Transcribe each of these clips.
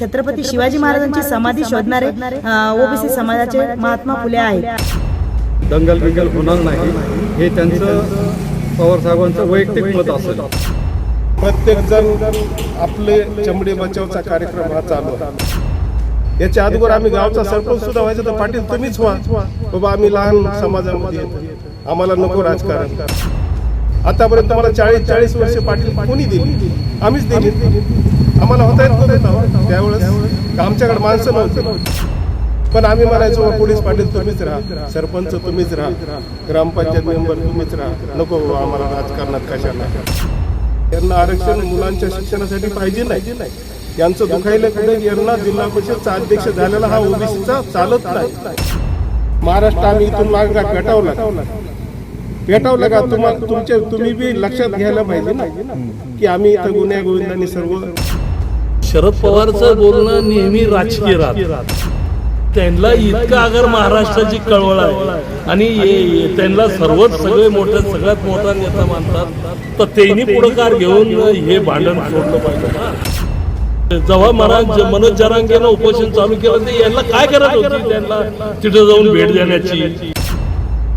छत्रपती शिवाजी महाराजांची समाधी शोधणारे ओबीसी समाजाचे महात्मा फुले आहेत. दंगल बिंगल होणार नाही. हे त्यांचं पवार साहेबांचं वैयक्तिक मत असेल. प्रत्येक जण आपले चमडे बचावचा कार्यक्रम हा चालू आहे. याच्या अगोदर आम्ही गावचा सरपंच सुद्धा व्हायचं तर पाटील तुम्हीच व्हा. बाबा आम्ही लहान समाजामध्ये आम्हाला नको राजकारण. आतापर्यंत आम्हाला चाळीस चाळीस वर्ष पाटील कोणी दिली? आम्हीच दिली. आम्हाला होता येत नव्हतं त्यावेळेस आमच्याकडे माणसं नव्हती. पण आम्ही म्हणायचो पोलीस पाटील तुम्हीच राहा. सरपंच तुम्हीच राहा. ग्रामपंचायत मेंबर तुम्हीच राहा. नको आम्हाला राजकारणात कशाला? यांना आरक्षण मुलांच्या शिक्षणासाठी पाहिजे नाही. यांचं दुखायला कुठे? यांना जिल्हा परिषदचा अध्यक्ष झालेला हा ओबीसीचा चालत नाही. महाराष्ट्र आम्ही इथून माग गटावला पेटावला का? तुम्हाला तुमच्या तुम्ही बी लक्षात घ्यायला पाहिजे ना की आम्ही इथं गुन्ह्या गोविंदांनी सर्व शरद पवारचं बोलणं नेहमी राजकीय राहत. त्यांना इतका अगर महाराष्ट्राची कळवळ आहे. आणि त्यांना सर्वच सगळे मोठे सगळ्यात मोठा नेता मानतात. तर त्यांनी पुढाकार घेऊन हे भांडण सोडलं पाहिजे जेव्हा महाराज मनोज जरांगेनं उपोषण चालू केलं ते यांना काय करत होती? त्यांना तिथे जाऊन भेट देण्याची.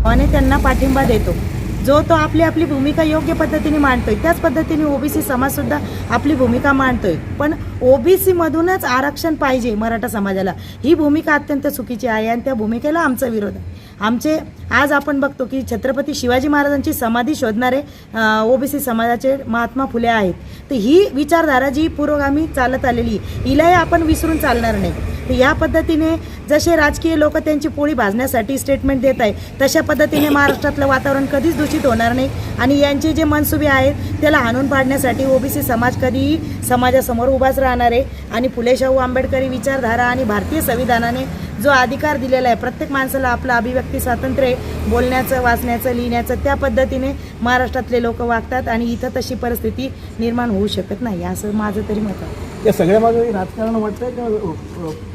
आणि त्यांना पाठिंबा देतो. जो तो आपली आपली भूमिका योग्य पद्धतीने मांडतोय त्याच पद्धतीने ओबीसी समाजसुद्धा आपली भूमिका मांडतोय. पण ओबीसी मधूनच आरक्षण पाहिजे मराठा समाजाला. ही भूमिका अत्यंत चुकीची आहे आणि त्या भूमिकेला आमचा विरोध आहे. आमचे आज आपण बघतो की छत्रपती शिवाजी महाराजांची समाधी शोधणारे ओबीसी समाजाचे महात्मा फुले आहेत. तर ही विचारधारा जी पुरोगामी चालत आलेली हिलाही आपण विसरून चालणार नाही. तर या पद्धतीने जसे राजकीय लोक त्यांची पोळी भाजण्यासाठी स्टेटमेंट देत आहे तशा पद्धतीने महाराष्ट्रातलं वातावरण कधीच दूषित होणार नाही आणि यांचे जे मनसुबे आहेत त्याला हाणून पाडण्यासाठी ओबीसी समाज कधीही समाजासमोर उभाच राहणार आहे. आणि फुले शाहू आंबेडकरी विचारधारा आणि भारतीय संविधानाने जो अधिकार दिलेला आहे प्रत्येक माणसाला आपलं अभिव्यक्ती स्वातंत्र्य बोलण्याचं वाचण्याचं लिहिण्याचं त्या पद्धतीने महाराष्ट्रातले लोक वागतात आणि इथं तशी परिस्थिती निर्माण होऊ शकत नाही असं माझं तरी मत आहे. या सगळ्या मागे राजकारण वाटतंय का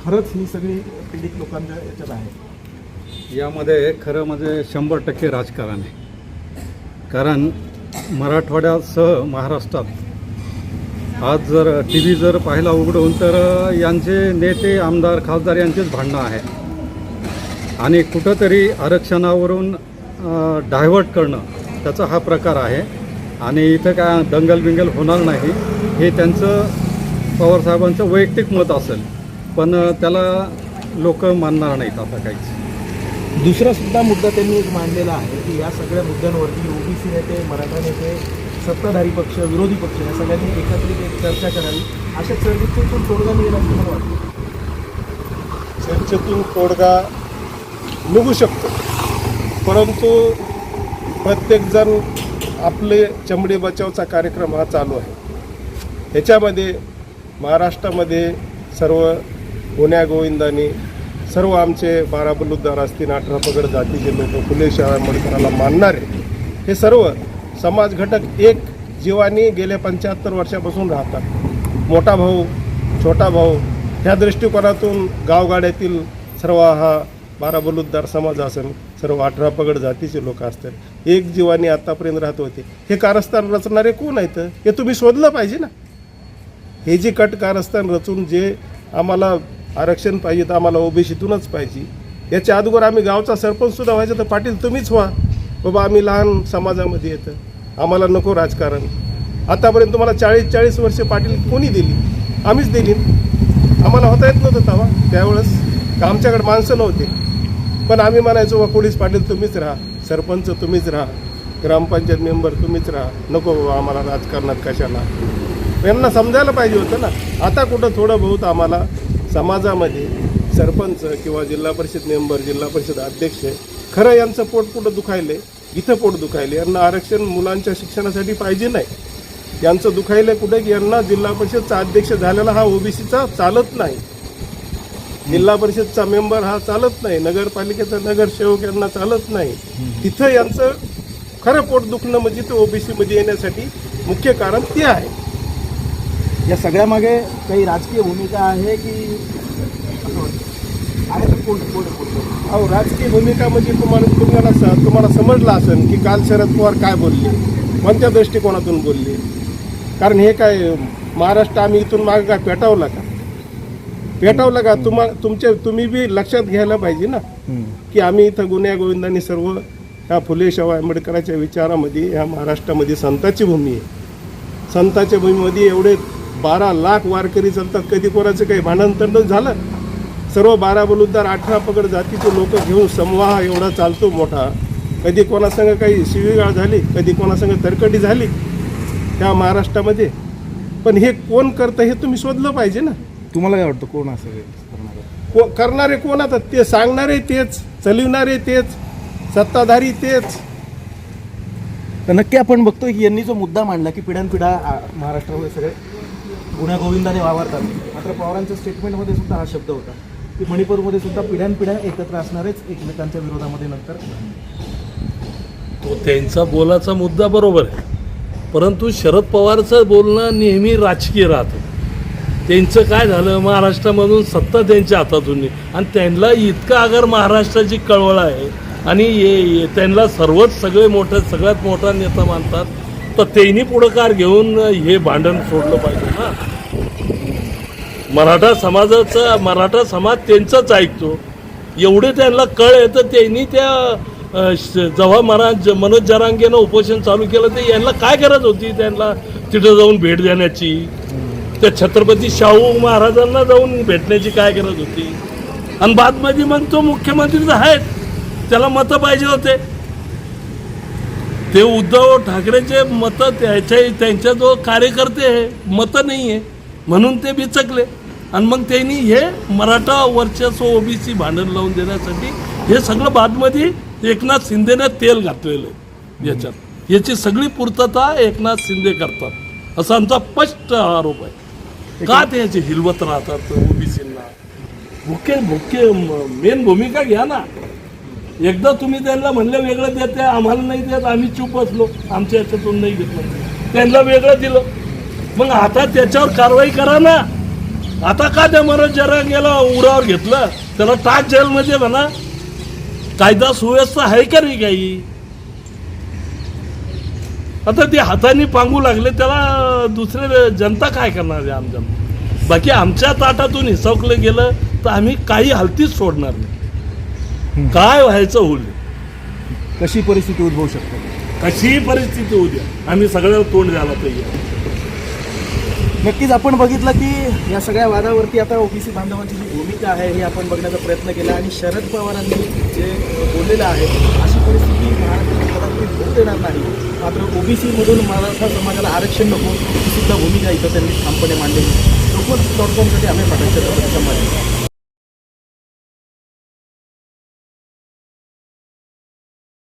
खरंच ही सगळी पीडित लोकांच्या याच्यात आहे? यामध्ये खरं म्हणजे शंभर टक्के राजकारण आहे. कारण मराठवाड्यासह महाराष्ट्रात आज जर टी व्ही जर पाहिला उघडून तर यांचे नेते आमदार खासदार यांचेच भांडणं आहे. आणि कुठंतरी आरक्षणावरून डायव्हर्ट करणं त्याचा हा प्रकार आहे. आणि इथं काय दंगल बिंगल होणार नाही हे त्यांचं पवारसाहेबांचं वैयक्तिक मत असेल. पण त्याला लोक मानणार नाहीत आता काहीच. दुसरा सुद्धा मुद्दा त्यांनी एक मांडलेला आहे की या सगळ्या मुद्द्यांवरती ओबीसी नेते मराठा नेते सत्ताधारी पक्ष विरोधी पक्ष या सगळ्यांनी एकत्रित एक चर्चा करावी. अशा चर्चेतून तोडगा मिळेल असं मला वाटतं. चर्चेतून तोडगा निघू शकतो. परंतु प्रत्येकजण आपले चमडे बचावचा कार्यक्रम हा चालू आहे. ह्याच्यामध्ये महाराष्ट्रामध्ये सर्व गुन्ह्या गोविंदांनी सर्व आमचे बारा बलुद्दार असतील अठरा पगड जातीचे लोक फुले शाह आंबेडकराला मानणारे हे सर्व समाज घटक एक जीवानी गेल्या पंच्याहत्तर वर्षापासून राहतात. मोठा भाऊ छोटा भाऊ ह्या दृष्टिकोनातून गावगाड्यातील सर्व हा बारा बलुद्दार समाज असेल सर्व अठरा पगड जातीचे लोक असतात एक जीवानी आतापर्यंत राहत होते. हे कारस्थान रचणारे कोण आहेत? हे तुम्ही शोधलं पाहिजे ना. हे जे कट कारस्थान रचून जे आम्हाला आरक्षण पाहिजे तर आम्हाला ओबीसीतूनच पाहिजे याच्या अगोदर आम्ही गावचा सरपंचसुद्धा व्हायचं तर पाटील तुम्हीच व्हा. बाबा आम्ही लहान समाजामध्ये येतं. आम्हाला नको राजकारण. आतापर्यंत तुम्हाला चाळीस चाळीस वर्ष पाटील कोणी दिली? आम्हीच दिली. आम्हाला होता येत नव्हतं तवा त्यावेळेस आमच्याकडे माणसं नव्हते. पण आम्ही म्हणायचो बा पोलीस पाटील तुम्हीच राहा. सरपंच तुम्हीच राहा. ग्रामपंचायत मेंबर तुम्हीच राहा. नको बाबा आम्हाला राजकारणात कशाला? यांना समजायला पाहिजे होतं ना. आता कुठं थोडं बहुत आम्हाला समाजामध्ये सरपंच किंवा जिल्हा परिषद मेंबर जिल्हा परिषद अध्यक्ष खरं यांचं पोट कुठं दुखायले इथं पोट दुखायले. यांना आरक्षण मुलांच्या शिक्षणासाठी पाहिजे नाही. यांचं दुखायलं कुठे? की यांना जिल्हा परिषदचा अध्यक्ष झालेला हा ओबीसीचा चालत नाही. जिल्हा परिषदचा मेंबर हा चालत नाही. नगरपालिकेचा नगरसेवक यांना चालत नाही. तिथं यांचं खरं पोट दुखणं म्हणजे ते ओबीसीमध्ये येण्यासाठी मुख्य कारण ते आहे. या सगळ्यामागे काही राजकीय भूमिका आहे की असं वाटतं? आहे तर कोण कोण कोण अहो राजकीय भूमिका म्हणजे तुम्हाला तुम्हाला तुम्हाला समजलं असेल की काल शरद पवार काय बोलले? कोणत्या दृष्टिकोनातून बोलले? कारण हे काय महाराष्ट्र आम्ही इथून मागे काय पेटावला का? भेटावं का? तुम्हा तुमच्या तुम्ही बी लक्षात घ्यायला पाहिजे ना. की आम्ही इथं गुन्ह्या गोविंदांनी सर्व ह्या फुले शाहू आंबेडकरांच्या विचारामध्ये ह्या महाराष्ट्रामध्ये संताची भूमी आहे. संताच्या भूमीमध्ये एवढे बारा लाख वारकरी चालतात कधी कोणाचं काही भांडण झालं? सर्व बारा बलुद्दार अठरा पगड जातीचे लोक घेऊन समूह एवढा चालतो मोठा. कधी कोणासंग काही शिवीगाळ झाली कधी कोणासंग तरकटी झाली त्या महाराष्ट्रामध्ये. पण हे कोण करतं हे तुम्ही शोधलं पाहिजे ना. तुम्हाला काय वाटतं कोण करणारं? को करणारे कोण आता? ते सांगणारे तेच चलिवणारे तेच सत्ताधारी तेच. तर नक्की आपण बघतोय की यांनी जो मुद्दा मांडला की पिढ्यानपिढ्या महाराष्ट्रामध्ये सगळे गुन्ह्या गोविंदाने वावरतात. मात्र पवारांच्या स्टेटमेंटमध्ये सुद्धा हा शब्द होता. की मणिपूरमध्ये सुद्धा पिढ्यानपिढ्या एकत्र असणारेच एकमेकांच्या विरोधामध्ये नंतर तो त्यांचा बोलाचा मुद्दा बरोबर आहे. परंतु शरद पवारचं बोलणं नेहमी राजकीय राहतं. त्यांचं काय झालं? महाराष्ट्रामधून सत्ता त्यांच्या हातातून आहे. आणि त्यांना इतका अगर महाराष्ट्राची कळवळ आहे. आणि ये- ये- त्यांना सर्वच सगळे मोठे सगळ्यात मोठा नेता मानतात. तर त्यांनी पुढाकार घेऊन हे भांडण सोडलं पाहिजे ना? मराठा समाजाचा मराठा समाज त्यांचाच ऐकतो. एवढे त्यांना कळ येतं तर त्यांनी त्या श- जेव्हा महाराज ज- मनोज जरांगेनं उपोषण चालू केलं ते यांना काय गरज होती त्यांना तिथं जाऊन भेट देण्याची? त्या छत्रपती शाहू महाराजांना जाऊन भेटण्याची काय गरज होती? आणि बादमध्ये मग तो मुख्यमंत्रीच आहेत त्याला मतं पाहिजे होते. ते उद्धव ठाकरेचे मतं त्याच्या त्यांच्या जो कार्यकर्ते आहे मतं नाही आहे म्हणून ते बिचकले. आणि मग त्यांनी हे मराठा वर्चस्व ओबीसी भांडण लावून देण्यासाठी हे सगळं बादमध्ये एकनाथ शिंदेने तेल घातलेलं आहे याच्यात. याची सगळी पूर्तता एकनाथ शिंदे करतात. असा आमचा स्पष्ट आरोप आहे. का ते याची हिलवत राहतात ओबीसींना? मुख्य मुख्य मेन भूमिका घ्या ना. एकदा तुम्ही त्यांना म्हणलं वेगळं देते आम्हाला नाही देत आम्ही चूप असलो आमच्या याच्यातून नाही घेतलं त्यांना वेगळं दिलं. मग आता त्याच्यावर कारवाई करा ना. आता का त्या मनोज जरांगेला उरावर घेतलं? त्याला टाक जेलमध्ये म्हणा. कायदा सुव्यवस्था आहे का नाही काही? आता ते हाताने पांगू लागले त्याला दुसरे जनता काय करणार आहे आम जनता बाकी आमच्या ताटातून हिसकलं गेलं तर आम्ही काही हालतीच सोडणार नाही. काय व्हायचं होईल कशी परिस्थिती उद्भवू शकते? कशीही परिस्थिती होऊ द्या आम्ही सगळ्याला तोंड द्यायला तयार. नक्कीच आपण बघितलं की या सगळ्या वादावरती आता ओबीसी बांधवांची जी भूमिका आहे हे आपण बघण्याचा प्रयत्न केला आणि शरद पवारांनी जे बोललेलं आहे अशी परिस्थिती महाराष्ट्रात होऊ देणार नाही. मात्र ओबीसीमधून मराठा समाजाला आरक्षण नको ही सुद्धा भूमिका इथं त्यांनी ठामपणे मांडलेली. लोकमत डॉट कॉमसाठी आम्ही पाठायचं